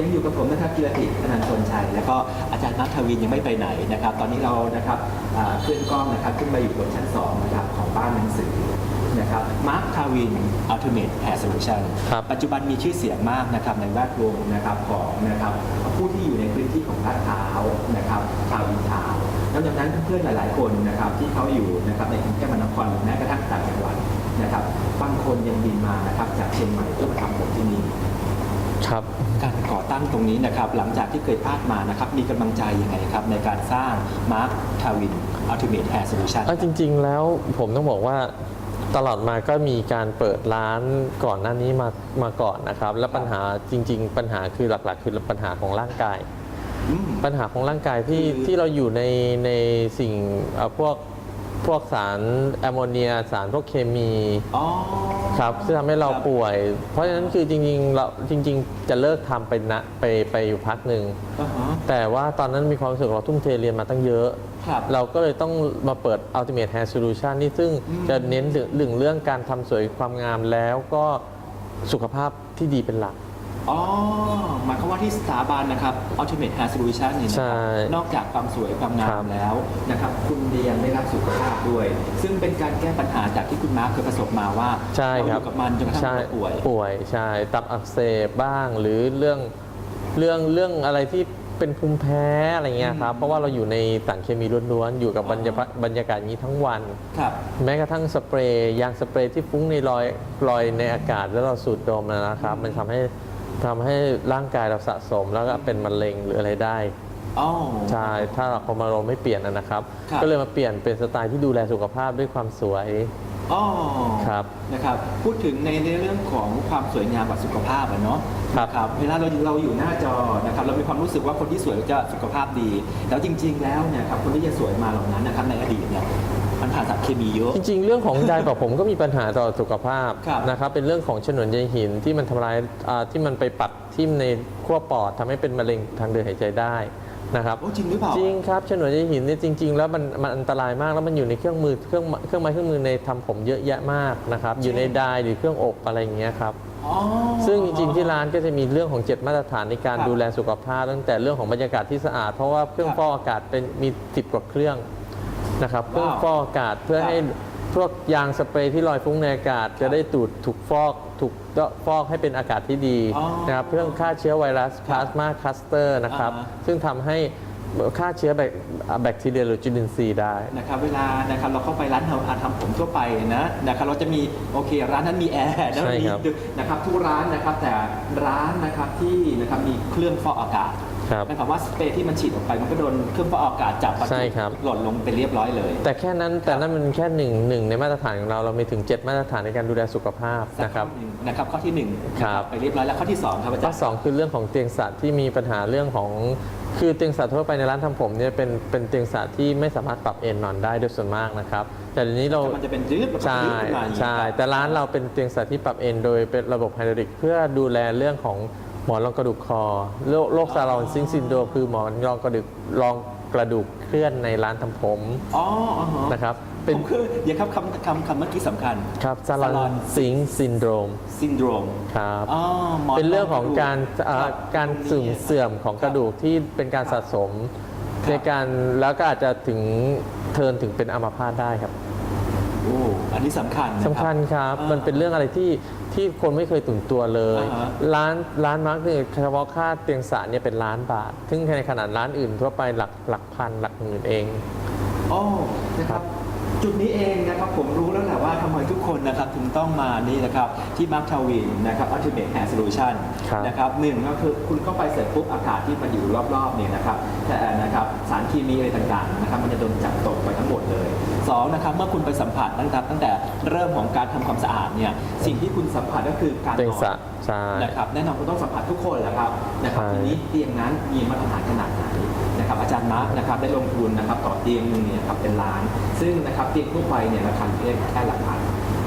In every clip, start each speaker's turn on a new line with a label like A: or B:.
A: ยังอยู่กับผมนะครับกีรติธนันชนชัย แล้วก็อาจารย์นัททวินยังไม่ไปไหนนะครับ ตอนนี้เรานะครับอ่าเคลื่อนกล้องนะครับขึ้นมาอยู่บนชั้น2นะครับของบ้านหนังสือนะครับมาร์คทาวิน Ultimate Hair Solution
B: ครับ
A: ปัจจุบันมีชื่อเสียงมากนะครับในแวดวงนะครับของนะครับผู้ที่อยู่ในพื้นที่ของลาดพร้าวนะครับชาวอินทาวนอกจากนั้นเพื่อนๆหลาย ๆ คนนะครับที่เขาอยู่นะครับในกรุงเทพมหานครหรือแม้กระทั่งต่างจังหวัดนะครับบางคนยังบินมานะครับจากเชียงใหม่เพื่อมาทำผมที่นี่
B: ครับ
A: การก่อตั้งตรงนี้นะครับหลังจากที่เคยพลาดมานะครับมีกำลังใจยังไงครับในการสร้าง Mark Tawin Ultimate Hair Solution
B: เอาจริง ๆ แล้วผมต้องบอกว่าตลอดมาก็มีการเปิดร้านก่อนหน้านี้มามาก่อนนะครับ และปัญหาจริง ๆ ปัญหาคือหลัก ๆ คือปัญหาของร่างกาย
A: อืม
B: ปัญหาของร่างกายที่
A: คือ
B: ที่เราอยู่ในในสิ่งเอ่อพวก พวกสารแอมโมเนีย สารพวกเคมี
A: อ๋อ
B: ครับที่ทำให้เรา
A: ครับ
B: ป่วย เพราะฉะนั้นคือจริงๆเราจริง ๆ จะเลิกทำไปนะไปไปอยู่พักหนึ่ง
A: อ่าฮะ
B: แต่ว่าตอนนั้นมีความรู้สึกเราทุ่มเทเรียนมาตั้งเยอะ
A: ครับ
B: เราก็เลยต้องมาเปิด Ultimate Hair Solution นี่ซึ่ง
A: อืม
B: จะเน้นถึงเรื่องการทำสวยความงามแล้วก็สุขภาพที่ดีเป็นหลัก
A: อ๋อหมายความว่าที่สถาบันนะครับ Ultimate Hair Solution เนี่ยนะ
B: ใช่
A: ครับนอกจากความสวยความงา
B: ครั
A: ม
B: บ
A: แล้วนะครับ คุณเรียนได้รับสุขภาพด้วย ซึ่งเป็นการแก้ปัญหาจากที่คุณมาร์คเคยประสบมาว่า
B: ใช่ครับ
A: เาอยู่กับมันจนกระทั่ง
B: ใช่
A: เราป่วย
B: ป่วยใช่ตับอักเสบบ้างหรือเรื่องเรื่องเรื่องอะไรที่เป็นภูมิแพ้อะไรเงี้ยครับ
A: อืม
B: เพราะว่าเราอยู่ในสารเคมีล้วนๆอยู่กับบรรยากาศบรรยากาศอย่างนี้ทั้งวัน
A: ครับ
B: แม้กระทั่งสเปรย์ยางสเปรย์ที่ฟุ้งในลอยลอยในอากาศแล้วเราสูดดมนะครับ มันทำให้ ทำให้ร่างกายเราสะสมแล้วก็เป็นมะเร็งหรืออะไรได้
A: อ๋อ
B: ใช่ ถ้าเราพอมาเราไม่เปลี่ยนนะนะครับ
A: ครับ
B: ก็เลยมาเปลี่ยนเป็นสไตล์ที่ดูแลสุขภาพด้วยความสวย
A: อ๋อ
B: ครับ
A: นะครับพูดถึงในในเรื่องของความสวยงามกับสุขภาพอะเนาะ
B: ครับ
A: นะครับเวลาเราอยู่เราอยู่หน้าจอนะครับเรามีความรู้สึกว่าคนที่สวยจะสุขภาพดี แล้วจริง ๆ แล้วเนี่ยครับคนที่จะสวยมาเหล่านั้นนะครับในอดีตเนี่ยมัน ผ่านสารเคมีเยอะ
B: จริงๆ เรื่องของไดร์แบบผมก็มีปัญหาต่อสุขภาพ
A: ครับ
B: นะครับ เป็นเรื่องของฉนวนใยหินที่มันทำลายอ่าที่มันไปปัดทิ่มในขั้วปอดทำให้เป็นมะเร็งทางเดินหายใจได้นะครับ
A: โอ้จริงหรือเปล่า
B: จริงครับฉนวนใยหินเนี่ยจริง ๆ แล้วมันมันอันตรายมากแล้วมันอยู่ในเครื่องมือเครื่องเครื่องไม้เครื่องมือในทำผมเยอะแยะมากนะครับอยู่ในไดร์หรือเครื่องอบอะไรอย่างเงี้ยครับ
A: อ๋อ
B: ซึ่งจริงๆที่ร้านก็จะมีเรื่องของเจ็ดมาตรฐานในการ
A: ครับ
B: ดูแลสุขภาพ ตั้งแต่เรื่องของบรรยากาศที่สะอาด เพราะว่าเครื่อง
A: ครับ
B: ฟอกอากาศเป็นมีสิบกว่าเครื่อง นะครับเครื่อง
A: ว้าว
B: ฟอกอากาศเพื่อ
A: ครับ
B: ให้พวกยางสเปรย์ที่ลอยฟุ้งในอากาศ จะได้ตูดถูกฟอกถูกฟอกให้เป็นอากาศที่ดี
A: อ๋อ
B: นะครับเพื่อฆ่าเชื้อไวรัสพลาสมาคัสเตอร์นะครับ
A: อ่าฮะ
B: ซึ่งทำให้ฆ่าเชื้อแบคแบคทีเรียหรือจุลินทรีย์ได้
A: นะครับเวลานะครับเราเข้าไปร้านทำผมทั่วไปนะนะครับเราจะมีโอเค ร้านนั้นมีแอร์นะ
B: ใช่
A: มี
B: ครับ
A: นะครับทุกร้านนะครับแต่ร้านนะครับที่นะครับมีเครื่องฟอกอากาศ
B: ครับ
A: นะครับว่าสเปรย์ที่มันฉีดออกไปมันก็โดนเครื่องฟอกอากาศจับประจุ
B: ใช่ครับ
A: หล่นลงไปเรียบร้อยเลย
B: แต่แค่นั้นแต่นั่นมันแค่หนึ่งหนึ่งในมาตรฐานของเราเรามีถึง 7 มาตรฐานในการดูแลสุขภาพ
A: สัก
B: นะครับ
A: ข้อหนึ่งนะครับข้อที่หนึ่ง
B: ครับ
A: ไปเรียบร้อยแล้วข้อที่สองครับอา
B: ข้
A: จา
B: อ
A: รย์
B: สองคือเรื่องของเตียงสัตว์ที่มีปัญหาเรื่องของคือเตียงสัตว์ทั่วไปในร้านทำผมเนี่ยเป็นเป็นเตียงสัตว์ที่ไม่สามารถปรับเอนนอนได้โดยส่วนมากนะครับ แต่เดี๋ยวนี้เรา
A: มันจะเป็นยืดแล้วก็
B: ใช่
A: ยืดขึ้นมาอย่างนี้
B: ใช่
A: ครับ
B: แต่ร้านเราเป็นเตียงสัตว์ที่ปรับเอนโดยเป็นระบบไฮดรอลิกเพื่อดูแลเรื่องของ หมอนรองกระดูกคอโรคโรคซาลอนซิงซินโดรมคือหมอนรองกระดูกรองกระดูกเคลื่อนในร้านทำผม
A: อ๋ออ่าฮะ
B: นะครับ
A: เป็
B: เป็นน
A: คือเดี๋ยวครับคำคำคำเมื่อกี้สำคัญ
B: ครับซาลอน
A: Salon
B: ซิงซินโดรม
A: ซินโดรม
B: ครับ
A: อ๋อหม
B: เป็นเรื่องของการเอ่อ
A: ครับ
B: การเสื่อมเสื่อมของกระดูกที่เป็นการสะสม
A: ครับ
B: ในการแล้วก็อาจจะถึงเทิร์นถึงเป็นอัมพาตได้ครับ
A: โอ้อันนี้สำคัญนะ
B: สำคัญครับ
A: อ่า
B: มันเป็นเรื่องอะไรที่ที่คนไม่เคยตื่นตัวเลย
A: อ่าฮะ
B: ร้านร้านมาร์กเนี่ยเฉพาะค่าเตียงสารเนี่ยเป็นล้านบาท ซึ่งในขนาดร้านอื่นทั่วไปหลักหลักพันหลักหมื่นเอง
A: โอ้นะครับ จุดนี้เองนะครับผมรู้แล้วแหละว่าทำไมทุกคนนะครับถึงต้องมานี่นะครับที่มาร์คทาวินนะครับ Ultimate Hair Solution
B: ครับ
A: นะครับหนึ่งก็คือคุณเข้าไปเสร็จปุ๊บอากาศที่มันอยู่รอบๆเนี่ยนะครับแต่นะครับสารเคมีอะไรต่างๆนะครับมันจะโดนจับตกไปทั้งหมดเลยสองนะครับเมื่อคุณไปสัมผัสนะครับตั้งแต่เริ่มของการทำความสะอาดเนี่ยสิ่งที่คุณสัมผัสก็คือการ
B: เตียง
A: นอน
B: สระใช่
A: นะครับแน่นอนคุณต้องสัมผัสทุกคนแหละครับนะครับ
B: ใช่
A: ทีนี้เตียงนั้นมีมาตรฐานขนาดไหน นะครับอาจารย์มาร์กนะครับได้ลงทุนนะครับต่อเตียงหนึงเนี่ยครับเป็นล้าน ซึ่งนะครับเตียงทั่วไปเนี่ยราคาอยู่ที่แค่หลักพัน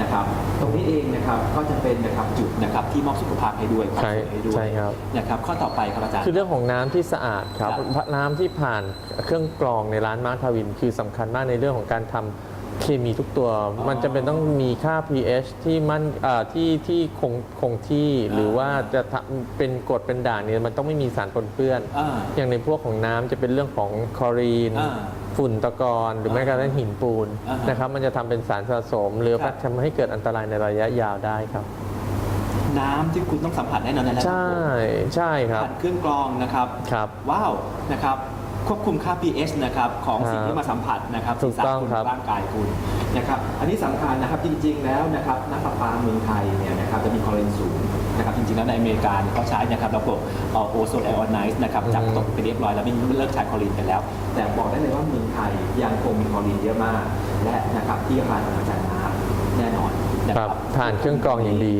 A: นะครับตรงนี้เองนะครับก็จะเป็นนะครับจุดนะครับที่มอบสุขภาพให้ด้วยความ
B: ใช่
A: สวยให้ด้วย
B: ใช่ครับ
A: นะครับข้อต่อไปครับอาจารย์
B: คือเรื่องของน้ำที่สะอาดครับ
A: ครับ
B: น้ำที่ผ่านเครื่องกรองในร้านมาร์คทาวิน คือสำคัญมากในเรื่องของการทำ เคมีทุกตัวมันจะเป็นต้องมีค่า pH ที่มันอ่าที่ที่คงคงที่หรือว่าจะทำเป็นกรดเป็นด่างเนี่ยมันต้องไม่มีสารปนเปื้อน
A: อ่า
B: อย่างในพวกของน้ำจะเป็นเรื่องของคลอรีน
A: อ่า
B: ฝุ่นตะกอนหรือแม้กระทั่งหินปูน
A: อ่าฮะ
B: นะครับ มันจะทำเป็นสารสะสม หรือ
A: ครับ
B: ทำให้เกิดอันตรายในระยะยาวได้ครับ
A: น้ำที่คุณต้องสัมผัสแน่นอนในระดับ
B: ใช่ใช่ครับ
A: ผ่านเครื่องกรองนะครับ
B: ครับ
A: ว้าวนะครับ ควบคุมค่า pH นะครับของสิ่ง
B: ครับ
A: ที่มาสัมผัสนะครับ
B: ถูกต้อง
A: ศีรษะคุณ
B: ครับ
A: ร่างกายคุณนะครับอันนี้สำคัญนะครับจริง ๆ แล้วนะครับน้ำประปาเมืองไทยเนี่ยนะครับจะมีคลอรีนสูงนะครับจริงๆแล้วในอเมริกาเนี่ยเขาใช้นะครับระบบโอโซนไอออนไนซ์นะครับจับตกไปเรียบร้อยแล้วไม่เลิกใช้คลอรีนไปแล้ว แต่บอกได้เลยว่าเมืองไทยยังคงมีคลอรีนเยอะมาก และนะครับที่ร้านอาจารย์น้ำแน่นอนนะ
B: ค
A: ค
B: รั
A: รั
B: บบผ่านเครื่องกรองอย่างดี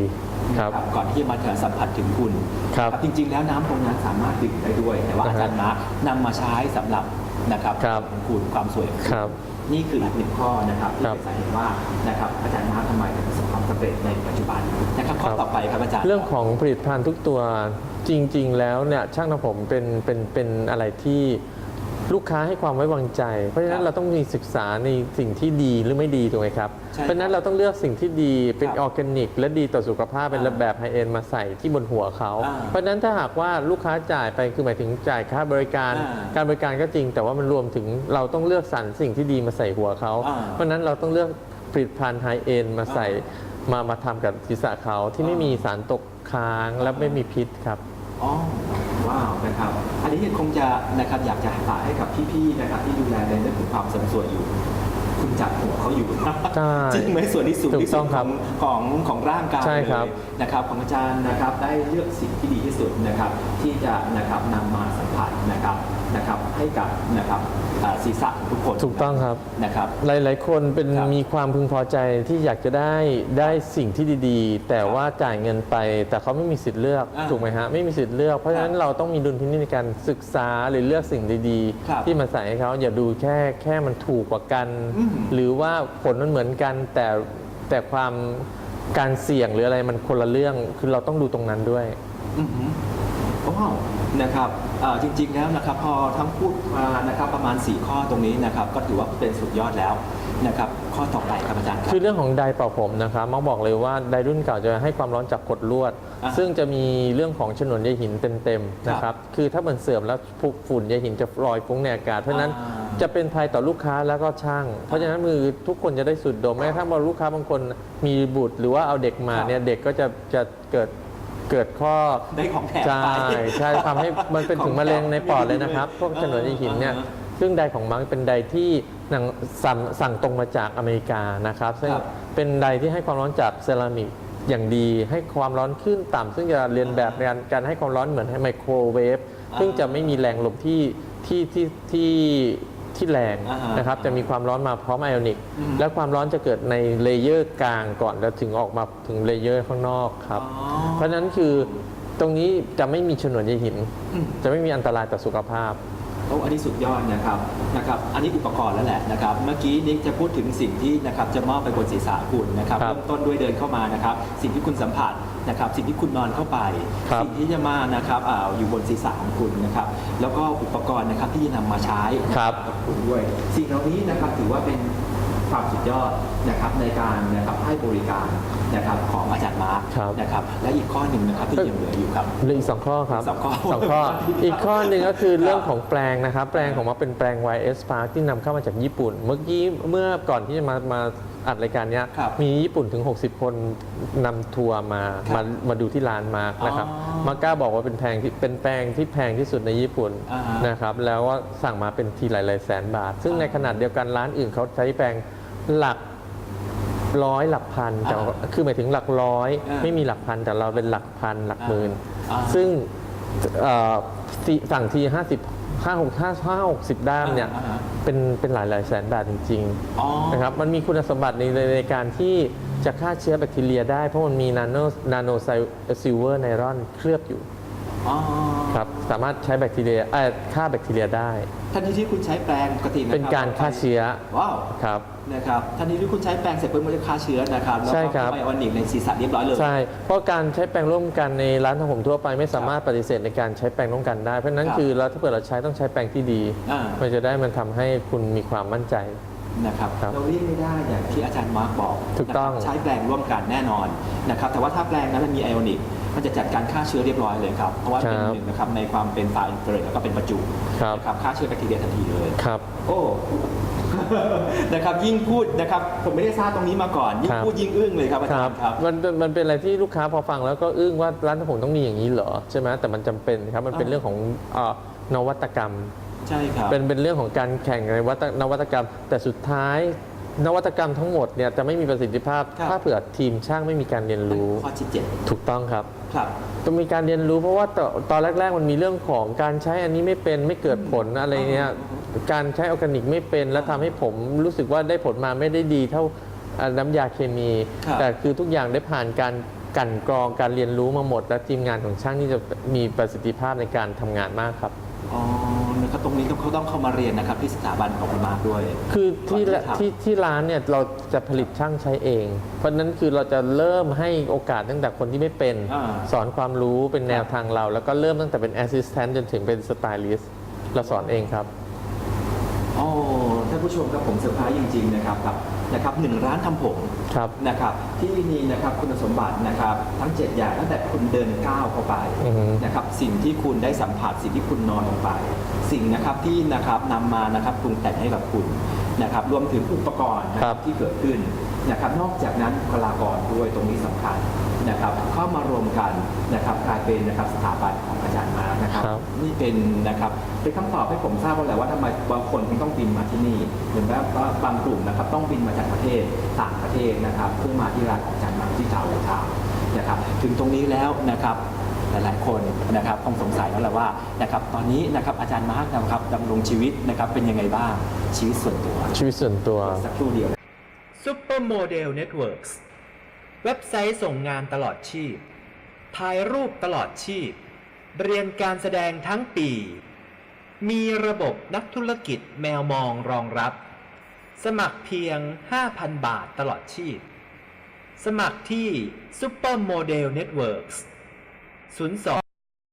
B: ครับ
A: ก่อนที่จะมาถึงสัมผัสถึงคุณ
B: ครับ
A: จริง ๆ แล้วน้ำตรงนั้นสามารถดื่มได้ด้วย แต่ว่าอาจารย์มาร์คนำมาใช้สำหรับนะครับ
B: ครับ
A: ของคุณความสวยของคุณ
B: ครับ
A: นี่คืออีกหนึ่งข้อนะครับที่
B: ครับ
A: เป็นสาเหตุว่านะครับอาจารย์มาร์คทำไมถึงประสบความสำเร็จในปัจจุบันนะครับข้อ
B: ครับ
A: ต่อไปครับอาจารย์
B: เรื่องของผลิตภัณฑ์ทุกตัวจริง ๆ แล้วเนี่ยช่างทำผมเป็นเป็นเป็นอะไรที่ ลูกค้าให้ความไว้วางใจ เพราะฉะนั้นเราต้องมีศึกษาในสิ่งที่ดีหรือไม่ดีถูกไหมครับ
A: ใช่
B: เพราะฉะนั้นเราต้องเลือกสิ่งที่ดีเป็น
A: ครับ
B: ออร์แกนิก และดีต่อสุขภาพเป็น
A: อ่า
B: ระแบบไฮเอ็นมาใส่ที่บนหัวเขา
A: อ่า
B: เพราะฉะนั้นถ้าหากว่าลูกค้าจ่ายไปคือหมายถึงจ่ายค่าบริการ
A: อ่า
B: การบริการก็จริง แต่ว่ามันรวมถึงเราต้องเลือกสรรสิ่งที่ดีมาใส่หัวเขา
A: อ่า
B: เพราะฉะนั้นเราต้องเลือกผลิตภัณฑ์ไฮเอ็นมาใส่มามาทำกับศีรษะเขาที่ไม่มีสารตกค้างและไม่มีพิษครับ
A: อ๋อ ว้าวนะครับ อันนี้คงจะนะครับอยากจะฝากให้กับพี่ๆนะครับที่ดูแลในเรื่องของความเสริมสวยอยู่ คุณจับหัวเขาอยู่
B: ใช่
A: จริงไหมส่วนที่สูง
B: ถูก
A: ที่สุ
B: ต้
A: ด
B: อง
A: ข
B: ครั
A: อบงของของร่างกาย
B: ใช่ครับ
A: เลยนะครับของอาจารย์นะครับได้เลือกสิ่งที่ดีที่สุดนะครับที่จะนะครับนำมาสัมผัสนะครับนะครับให้กับนะครับอ่าศีรษะของทุกคน
B: ถูกต้องครับ
A: นะครับ
B: หลาย ๆ คนเป็น
A: ครับ
B: มีความพึงพอใจที่อยากจะได้ได้สิ่งที่ดีๆ แต่ว่าจ่ายเงินไป แต่เขาไม่มีสิทธิ์เลือก
A: อ่า
B: ถูกไหมฮะไม่มีสิทธิ์เลือกเพราะฉะนั้นเราต้องมีดุลพินิจในการศึกษาหรือเลือกสิ่งดี
A: ครับ
B: ๆ ที่มาใส่ให้เขาอย่าดูแค่แค่มันถูกกว่ากัน
A: อืม
B: หรือว่าผลมันเหมือนกันแต่แต่ความการเสี่ยงหรืออะไรมันคนละเรื่องคือเราต้องดูตรงนั้นด้วย
A: อือหือว้าวนะครับอ่าจริงๆแล้วนะครับพอทั้งพูดมานะครับประมาณ 4 ข้อตรงนี้นะครับก็ถือว่าเป็นสุดยอดแล้วนะครับ ข้อต่อไปครับอาจารย์ครับ
B: คือเรื่องของไดร์เป่าผมนะครับมักบอกเลยว่าไดร์รุ่นเก่าจะให้ความร้อนจากกดลวด
A: อ่า
B: ซึ่งจะมีเรื่องของฉนวนใยหินเต็มๆนะค
A: ครั
B: รับบคือถ้ามันเสื่อมแล้วฝุ่นใยหินจะลอยฟุ้งในอากาศเพราะฉะนั้น
A: อ่า
B: จะเป็นภัยต่อลูกค้าแล้วก็ช่าง เพราะฉะนั้นมือทุกคนจะได้สูดดมแม้กระทั่งว่าลูกค้าบางคนมีบุตร หรือว่าเอาเด็กมา
A: ครับ
B: เนี่ยเด็กก็จะจะเกิดเกิดข้อ
A: ได้ของแถม
B: ใช่
A: ไป
B: ใช่ทำให้มันเป็นถึงมะเร็งในปอดเลยนะครับ พวกฉนวนใยหินเนี่ย
A: อ่าฮะ
B: ซึ่งไดของมังเป็นไดที่ หนังสั่งสั่งตรงมาจากอเมริกานะครับซึ่ง
A: ครับ
B: เป็นไดที่ให้ความร้อนจากเซรามิกอย่างดี ให้ความร้อนขึ้นต่ำซึ่งจะเรียนแบบในการการให้ความร้อนเหมือนให้ไมโครเวฟ
A: อ่า
B: ซึ่งจะไม่มีแรงลมที่ที่ที่ที่ที่แรง
A: อ่าฮะ
B: นะครับจะมีความร้อนมาพร้อมไอออนิก
A: อืม
B: และความร้อนจะเกิดในเลเยอร์กลางก่อนแล้วถึงออกมาถึงเลเยอร์ข้างนอกครับ
A: อ๋อ
B: เพราะฉะนั้นคือตรงนี้จะไม่มีฉนวนใยหิน
A: อืม
B: จะไม่มีอันตรายต่อสุขภาพ
A: โอ้อันนี้สุดยอดนะครับนะครับ อันนี้อุปกรณ์แล้วแหละนะครับ เมื่อกี้นิกจะพูดถึงสิ่งที่นะครับจะมอบไปบนศีรษะคุณนะครับ
B: ครับ
A: เริ่มต้นด้วยเดินเข้ามานะครับ สิ่งที่คุณสัมผัสนะครับ สิ่งที่คุณนอนเข้าไป
B: ครับ
A: สิ่งที่จะมานะครับอ่าอยู่บนศีรษะของคุณนะครับ แล้วก็อุปกรณ์นะครับที่จะนำมาใช้
B: ครับ
A: กับคุณด้วย สิ่งเหล่านี้นะครับถือว่าเป็น ความสุดยอดนะครับในการนะครับให้บริการนะครับของอาจารย์มาร์ค
B: ครับ
A: นะครับและอีกข้อหนึ่งนะครับที่ยังเหลืออยู่ครับ
B: เหลืออีกสองข้อครับ
A: สองข้อ
B: สองข้ออีกข้อหนึ่งก็คือ
A: ครับ
B: เรื่องของแปลงนะครับ แปลงของมาเป็นแปลง YS Park ที่นำเข้ามาจากญี่ปุ่น เมื่อกี้เมื่อก่อนที่จะมามาอัดรายการเนี้ย
A: ครับ
B: มีญี่ปุ่นถึง 60 คนนำทัวร์มา
A: ครับ
B: มามาดูที่ร้านมาร์กนะครับ
A: อ๋อ
B: มาก้าบอกว่าเป็นแพงที่เป็นแปลงที่แพงที่สุดในญี่ปุ่น
A: อ่าฮะ
B: นะครับแล้วก็สั่งมาเป็นทีหลายๆแสนบาท ซึ่งในขนาดเดียวกันร้านอื่นเขาใช้แปลง หลักร้อยหลักพันแต่ว่าคือหมายถึงหลักร้อย
A: อ่า
B: ไม่มีหลักพัน แต่เราเป็นหลักพันหลักหมื่น
A: อ่า
B: ซึ่งเอ่อที่สั่งที50 5 6 5 5 60ด้ามเนี่ย
A: อ่าฮะ
B: เป็นเป็นหลายหลายแสนบาทจริง
A: อ๋อ
B: ๆนะครับมันมีคุณสมบัติในในในการที่จะฆ่าเชื้อแบคทีเรียได้ เพราะมันมีนาโนนาโนไซซิลเวอร์ไนรอนเคลือบอยู่
A: อ๋อ
B: ครับสามารถใช้แบคทีเรียเอ่อฆ่าแบคทีเรียได้
A: ทันทีที่คุณใช้แปรงปกตินะครับ
B: เป็นการฆ่าเชื้อ
A: ว้าว
B: ครับ
A: นะครับทันทีที่คุณใช้แปรงเสร็จปุ๊บมันจะฆ่าเชื้อนะครับแล้ว
B: ใช่
A: ก็
B: ครับ
A: ไบโอนิกในศีรษะเรียบร้อยเลย
B: ใช่ เพราะการใช้แปรงร่วมกันในร้านทำผมทั่วไปไม่สามารถปฏิเสธในการใช้แปรงร่วมกันได้ เพราะฉะนั้น
A: ครับ
B: คือเราถ้าเกิดเราใช้ต้องใช้แปรงที่ดี
A: อ่า
B: มันจะได้มันทำให้คุณมีความมั่นใจ
A: นะครับ
B: ครับ
A: เราเรียกไม่ได้อย่างที่อาจารย์มาร์กบอก
B: ถูกต้อง
A: นะครับใช้แปรงร่วมกันแน่นอนนะครับแต่ว่าถ้าแปรงนั้นมันมีไอออนิก มันจะจัดการฆ่าเชื้อเรียบร้อยเลยครับเพราะว่าเป็นหนึ่งนะครับในความเป็นฝาอินเฟราเรดแล้วก็เป็นประจุ
B: ครับ
A: นะครับฆ่าเชื้อแบคทีเรียทันทีเลย
B: ครับ
A: โอ้นะครับยิ่งพูดนะครับผมไม่ได้ทราบตรงนี้มาก่อน ยิ่ง
B: ครับ
A: พูดยิ่งอึ้งเลยครับอา
B: ค
A: จา
B: รั
A: ร
B: บ
A: ย์ครับ
B: มันเป็นมันเป็นอะไรที่ลูกค้าพอฟังแล้วก็อึ้งว่าร้านทำผมต้องมีอย่างนี้เหรอใช่ไหมแต่มันจำเป็นครับมันเป็น
A: อ่า
B: เรื่องของเอ่อนวัตกรรม
A: ใช่ครับ
B: เป็นเป็นเรื่องของการแข่งในวัตนวัตกรรม แต่สุดท้าย นวัตกรรมทั้งหมดเนี่ยจะไม่มีประสิทธิภาพ
A: ครับ
B: ถ้าเผื่อทีมช่างไม่มีการเรียนรู้
A: ข้อที่เจ็ด
B: ถูกต้องครับ
A: ครับ
B: ต้องมีการเรียนรู้เพราะว่าตตอนแรก ๆ มันมีเรื่องของการใช้อันนี้ไม่เป็นไม่เกิดผลอะไรเงี้ยการใช้ออร์แกนิกไม่เป็น แล้วทำให้ผมรู้สึกว่าได้ผลมาไม่ได้ดีเท่าอ่าน้ำยาเคมี
A: ครับ
B: แต่คือทุกอย่างได้ผ่านการกลันกรองการเรียนรู้มาหมด และทีมงานของช่างที่จะมีประสิทธิภาพในการทำงานมากครับ
A: อ๋อ นะครับตรงนี้เขาต้องเข้ามาเรียนนะครับที่สถาบันของคุณมาร์คด้วย
B: คือที่
A: ก่อนที่จะทำ
B: ที่ที่ร้านเนี่ยเราจะผลิตช่างใช้เอง เพราะฉะนั้นคือเราจะเริ่มให้โอกาสตั้งแต่คนที่ไม่เป็น
A: อ่า
B: สอนความรู้เป็นแนว
A: ครับ
B: ทางเรา แล้วก็เริ่มตั้งแต่เป็นแอสซิสแตนต์จนถึงเป็นสไตลิสต์เราสอนเองครับ
A: โอ้ท่านผู้ชมครับผมเซอร์ไพรส์จริง ๆ นะครับกับนะครับหนึ่งร้านทำผม
B: ครับ
A: นะครับที่มีนะครับคุณสมบัตินะครับทั้ง 7 อย่างตั้งแต่คุณเดินก้าวเข้าไป
B: อือฮึ
A: นะครับสิ่งที่คุณได้สัมผัสสิ่งที่คุณนอนลงไป สิ่งนะครับที่นะครับนำมานะครับปรุงแต่งให้กับคุณนะครับรวมถึงอุปกรณ์นะค
B: ครั
A: รับบที่เกิดขึ้นนะครับนอกจากนั้นบุคลากรด้วยตรงนี้สำคัญนะครับเข้ามารวมกันนะครับกลายเป็นนะครับสถาบันของอาจารย์มาร์คนะครับ
B: ครับ
A: นี่เป็นนะครับเป็นคำตอบให้ผมทราบว่าแหละว่าทำไมบางคนถึงต้องบินมาที่นี่หรือว่าบางกลุ่มนะครับต้องบินมาจากประเทศต่างประเทศนะครับเพื่อมาที่ร้านของอาจารย์มาร์คที่ทาวน์ทาวน์นะครับ ถึงตรงนี้แล้วนะครับ หลาย ๆ คนนะครับคงสงสัยแล้วแหละว่านะครับตอนนี้นะครับอาจารย์มาร์กนะครับดำรงชีวิตนะครับเป็นยังไงบ้างชีวิตส่วนตัว
B: ชีวิตส่วนตัว
A: สักครู่เดียว
C: Supermodel Networks เว็บไซต์ส่งงานตลอดชีพ ถ่ายรูปตลอดชีพ เรียนการแสดงทั้งปี มีระบบนักธุรกิจแมวมองรองรับ สมัครเพียง 5,000 บาทตลอดชีพ สมัครที่ Supermodel Networks 02